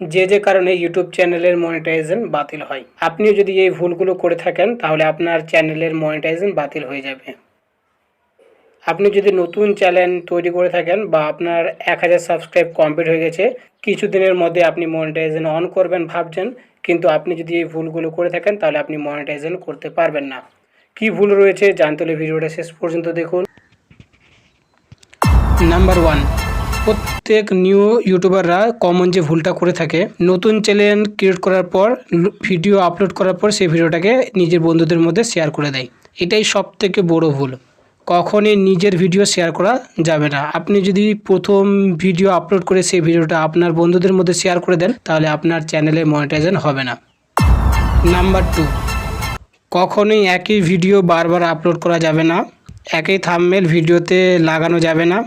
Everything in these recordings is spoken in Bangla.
যে যে কারণে ইউটিউব চ্যানেলের মনিটাইজেশন বাতিল হয়। আপনিও যদি এই ভুলগুলো করে থাকেন, তাহলে আপনার চ্যানেলের মনিটাইজেশন বাতিল হয়ে যাবে। আপনি যদি নতুন চ্যানেল তৈরি করে থাকেন বা আপনার এক হাজার সাবস্ক্রাইব কমপ্লিট হয়ে গেছে, কিছুদিনের মধ্যে আপনি মনিটাইজেশন অন করবেন ভাবছেন, কিন্তু আপনি যদি এই ভুলগুলো করে থাকেন, তাহলে আপনি মনিটাইজেশন করতে পারবেন না। কি ভুল রয়েছে জানতে হলে ভিডিওটা শেষ পর্যন্ত দেখুন। নাম্বার ওয়ান প্রত্যেক নিউ ইউটিউবাররা কমন যে ভুলটা করে থাকে, নতুন চ্যানেল ক্রিয়েট করার পর ভিডিও আপলোড করার পর সেই ভিডিওটাকে নিজের বন্ধুদের মধ্যে শেয়ার করে দেয়। এটাই সব থেকে বড় ভুল। কখনই নিজের ভিডিও শেয়ার করা যাবে না। আপনি যদি প্রথম ভিডিও আপলোড করে সেই ভিডিওটা আপনার বন্ধুদের মধ্যে শেয়ার করে দেন, তাহলে আপনার চ্যানেলে মনিটাইজেশন হবে না। নাম্বার টু কখনোই একই ভিডিও বারবার আপলোড করা যাবে না। একই থাম্বনেল ভিডিওতে লাগানো যাবে না।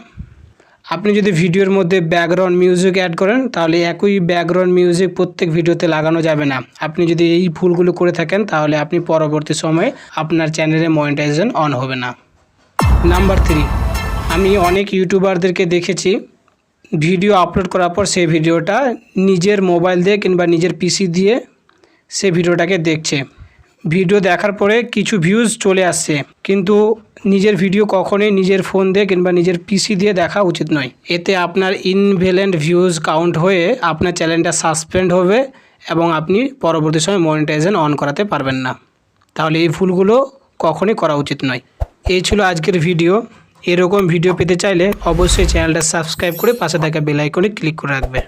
আপনি যদি ভিডিওর মধ্যে ব্যাকগ্রাউন্ড মিউজিক অ্যাড করেন, তাহলে একই ব্যাকগ্রাউন্ড মিউজিক প্রত্যেক ভিডিওতে লাগানো যাবে না। আপনি যদি এই ভুলগুলো করে থাকেন, তাহলে আপনি পরবর্তী সময়ে আপনার চ্যানেলে মনিটাইজেশন অন হবে না। নাম্বার থ্রি আমি অনেক ইউটিউবারদেরকে দেখেছি, ভিডিও আপলোড করার পর সেই ভিডিওটা নিজের মোবাইল দিয়ে কিংবা নিজের পিসি দিয়ে সে ভিডিওটাকে দেখছে। ভিডিও দেখার পরে কিছু ভিউজ চলে আসছে। কিন্তু নিজের ভিডিও কখনোই নিজের ফোন দিয়ে কিংবা নিজের পিসি দিয়ে দেখা উচিত নয়। এতে আপনার ইনভ্যালেন্ট ভিউজ কাউন্ট হয়ে আপনার চ্যানেলটা সাসপেন্ড হবে এবং আপনি পরবর্তী সময় মনিটাইজেশন অন করাতে পারবেন না। তাহলে এই ভুলগুলো কখনই করা উচিত নয়। এই ছিল আজকের ভিডিও এরকম ভিডিও পেতে চাইলে অবশ্যই চ্যানেলটা সাবস্ক্রাইব করে পাশে থাকা বেল আইকনে ক্লিক করে রাখবে।